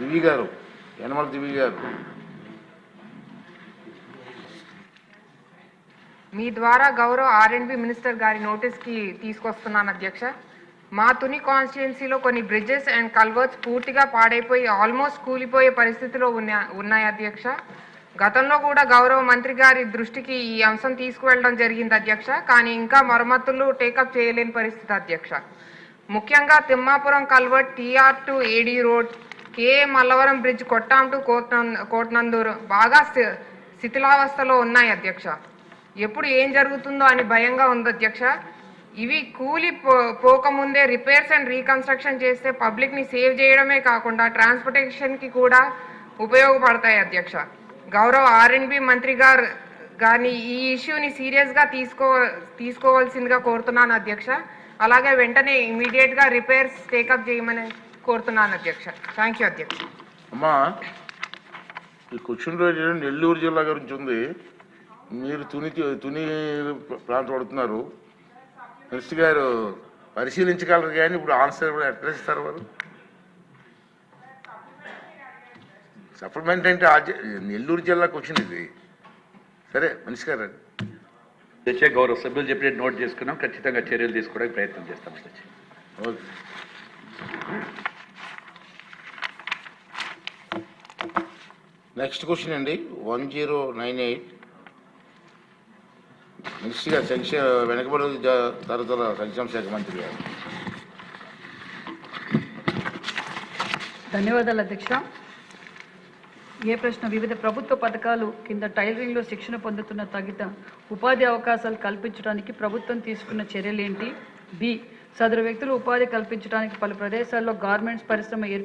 దివి గారు యనమల దివి గారు. మీ ద్వారా గౌరవ ఆర్ఎండ్బి మినిస్టర్ గారి నోటీస్కి తీసుకొస్తున్నాను అధ్యక్ష. మా తుని కాన్స్టిట్యున్సీలో కొన్ని బ్రిడ్జెస్ అండ్ కల్వర్ట్స్ పూర్తిగా పాడైపోయి ఆల్మోస్ట్ కూలిపోయే పరిస్థితిలో ఉన్న ఉన్నాయి అధ్యక్ష. గతంలో కూడా గౌరవ మంత్రి గారి దృష్టికి ఈ అంశం తీసుకువెళ్ళడం జరిగింది అధ్యక్ష కానీ ఇంకా మరమ్మతులు టేకప్ చేయలేని పరిస్థితి అధ్యక్ష. ముఖ్యంగా Thimmapuram culvert TR to AD road K Mallavaram bridge కొట్టాంటు Kotanandur? బాగా శిథిలావస్థలో ఉన్నాయి అధ్యక్ష. ఎప్పుడు ఏం జరుగుతుందో అని భయంగా ఉంది అధ్యక్ష. ఇవి కూలి పో- పోకముందే రిపేర్స్ అండ్ రీకన్స్ట్రక్షన్ చేస్తే పబ్లిక్ని సేవ్ చేయడమే కాకుండా ట్రాన్స్పోర్టేషన్కి కూడా ఉపయోగపడతాయి అధ్యక్ష. గౌరవ ఆర్ఎన్బి మంత్రి గారు గారిని ఈ ఇష్యూని సీరియస్గా తీసుకో తీసుకోవాల్సిందిగా కోరుతున్నాను అధ్యక్ష. అలాగే వెంటనే ఇమీడియట్గా రిపేర్స్ టేకప్ చేయమని కోరుతున్నాను అధ్యక్ష. థ్యాంక్ యూ అధ్యక్ష. అమ్మా ఈ క్వశ్చన్ రోజు నెల్లూరు జిల్లా గురించి ఉంది. మీరు తుని తుని ప్రాంతం పడుతున్నారు. మినిస్టర్ గారు పరిశీలించగలరు కానీ ఇప్పుడు ఆన్సర్ కూడా ఎట్లా ఇస్తారు వారు? సప్లిమెంట్ అంటే నెల్లూరు జిల్లా క్వశ్చన్ ఇది. సరే మనిషి గారు. తెచ్చే గౌరవ సభ్యులు చెప్పినట్టు నోట్ చేసుకున్నాం. ఖచ్చితంగా చర్యలు తీసుకోవడానికి ప్రయత్నం చేస్తాం ఓకే. నెక్స్ట్ క్వశ్చన్ అండి. One zero nine eight. Minister గారు సంక్షేమ వెనకబడి తరతర సంక్షేమ శాఖ మంత్రి గారు. ధన్యవాదాలు అధ్యక్ష. ఏ ప్రశ్న? వివిధ ప్రభుత్వ పథకాలు కింద టైలరింగ్లో శిక్షణ పొందుతున్న తగిన ఉపాధి అవకాశాలు కల్పించడానికి ప్రభుత్వం తీసుకున్న చర్యలేంటి? బి. సదరు వ్యక్తులు ఉపాధి కల్పించడానికి పలు ప్రదేశాల్లో గార్మెంట్స్ పరిశ్రమ ఏర్పాటు